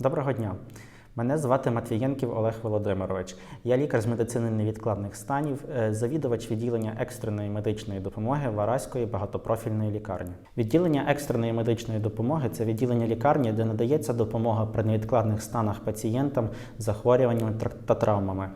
Доброго дня. Мене звати Матвієнків Олег Володимирович. Я лікар з медицини невідкладних станів, е, завідувач відділення екстреної медичної допомоги Вараської багатопрофільної лікарні. Відділення екстреної медичної допомоги це відділення лікарні, де надається допомога при невідкладних станах пацієнтам з захворюваннями та травмами.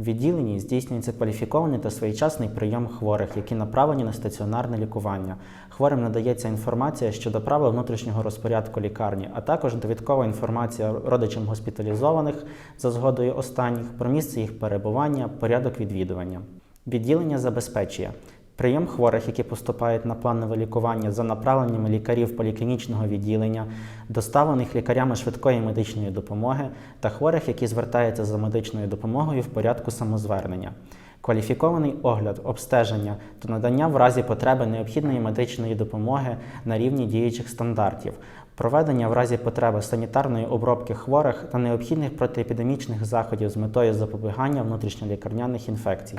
В відділенні здійснюється кваліфікований та своєчасний прийом хворих, які направлені на стаціонарне лікування. Хворим надається інформація щодо правил внутрішнього розпорядку лікарні, а також довідкова інформація родичам госпіталізованих за згодою останніх про місце їх перебування, порядок відвідування. Відділення забезпечує прийом хворих, які поступають на планове лікування за направленнями лікарів поліклінічного відділення, доставлених лікарями швидкої медичної допомоги та хворих, які звертаються за медичною допомогою в порядку самозвернення. Кваліфікований огляд, обстеження та надання в разі потреби необхідної медичної допомоги на рівні діючих стандартів, проведення в разі потреби санітарної обробки хворих та необхідних протиепідемічних заходів з метою запобігання внутрішньолікарняних інфекцій.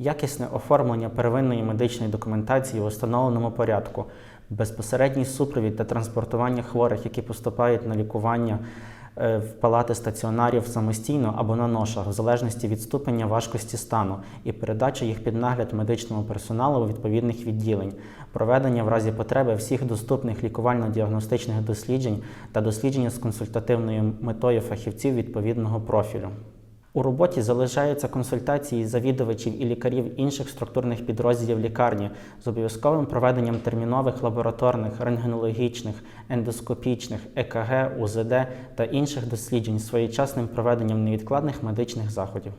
Якісне оформлення первинної медичної документації в установленому порядку, безпосередній супровід та транспортування хворих, які поступають на лікування е, в палати стаціонарів самостійно або на ношах, в залежності від ступеня важкості стану, і передача їх під нагляд медичному персоналу відповідних відділень, проведення в разі потреби всіх доступних лікувально-діагностичних досліджень та дослідження з консультативною метою фахівців відповідного профілю. У роботі залишаються консультації завідувачів і лікарів інших структурних підрозділів лікарні з обов'язковим проведенням термінових лабораторних, рентгенологічних, ендоскопічних, ЕКГ, УЗД та інших досліджень з своєчасним проведенням невідкладних медичних заходів.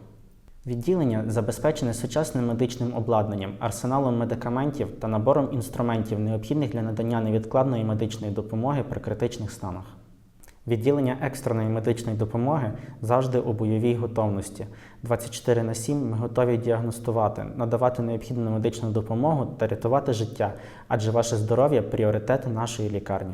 Відділення забезпечене сучасним медичним обладнанням, арсеналом медикаментів та набором інструментів, необхідних для надання невідкладної медичної допомоги при критичних станах. Відділення екстреної медичної допомоги завжди у бойовій готовності. 24 на 7 ми готові діагностувати, надавати необхідну медичну допомогу та рятувати життя, адже ваше здоров'я пріоритет нашої лікарні.